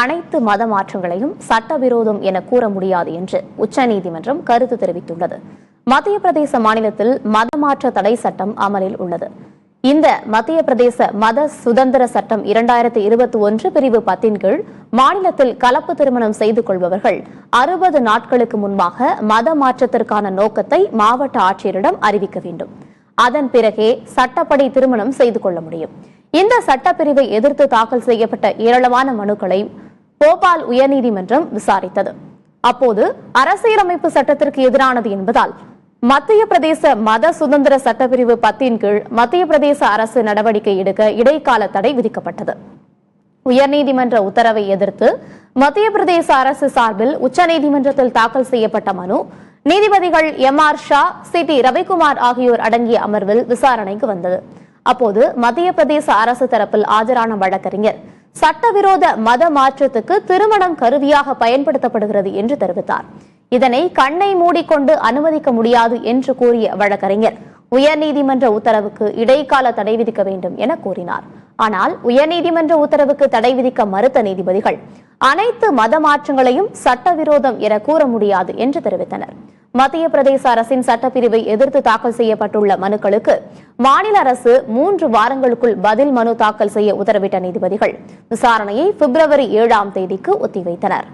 அனைத்து மத மாற்றங்களையும் சட்டவிரோதம் என கூற முடியாது என்று உச்சநீதிமன்றம் கருத்து தெரிவித்துள்ளது. மத்திய பிரதேச மாநிலத்தில் மதமாற்ற தடை சட்டம் அமலில் உள்ளது. இந்த மத்திய பிரதேச மத சுதந்திர சட்டம் இரண்டாயிரத்தி இருபத்தி ஒன்று பிரிவு பத்தின் கீழ் மாநிலத்தில் கலப்பு திருமணம் செய்து கொள்பவர்கள் அறுபது நாட்களுக்கு முன்பாக மத மாற்றத்திற்கான நோக்கத்தை மாவட்ட ஆட்சியரிடம் அறிவிக்க வேண்டும். அதன் பிறகே சட்டப்படி திருமணம் செய்து கொள்ள முடியும். இந்த சட்டப்பிரிவை எதிர்த்து தாக்கல் செய்யப்பட்ட ஏராளமான மனுக்களை போபால் உயர்நீதிமன்றம் விசாரித்தது. அப்போது அரசியலமைப்பு சட்டத்திற்கு எதிரானது என்பதால் மத்திய பிரதேச மத சுதந்திர சட்டப்பிரிவு பத்தின் கீழ் மத்திய பிரதேச அரசு நடவடிக்கை எடுக்க இடைக்கால தடை விதிக்கப்பட்டது. உயர்நீதிமன்ற உத்தரவை எதிர்த்து மத்திய பிரதேச அரசு சார்பில் உச்சநீதிமன்றத்தில் தாக்கல் செய்யப்பட்ட மனு நீதிபதிகள் M R Shah C T Ravikumar ஆகியோர் அடங்கிய அமர்வில் விசாரணைக்கு வந்தது. அப்போது மத்திய பிரதேச அரசு தரப்பில் ஆஜரான வழக்கறிஞர் சட்டவிரோத மத மாற்றத்துக்கு திருமணம் கருவியாக பயன்படுத்தப்படுகிறது என்று தெரிவித்தார். இதனை கண்ணை மூடிக்கொண்டு அனுமதிக்க முடியாது என்று கூறிய வழக்கறிஞர் உயர்நீதிமன்ற உத்தரவுக்கு இடைக்கால தடை விதிக்க வேண்டும் என கூறினார். ஆனால் உயர்நீதிமன்ற உத்தரவுக்கு தடை விதிக்க மறுத்த நீதிபதிகள் அனைத்து மத மாற்றங்களையும் சட்டவிரோதம் என கூற முடியாது என்று தெரிவித்தனர். மத்திய பிரதேச அரசின் சட்டப்பிரிவை எதிர்த்து தாக்கல் செய்யப்பட்டுள்ள மனுக்களுக்கு மாநில அரசு மூன்று வாரங்களுக்குள் பதில் மனு தாக்கல் செய்ய உத்தரவிட்ட நீதிபதிகள். விசாரணையை பிப்ரவரி ஏழாம் தேதிக்கு ஒத்திவைத்தனர்.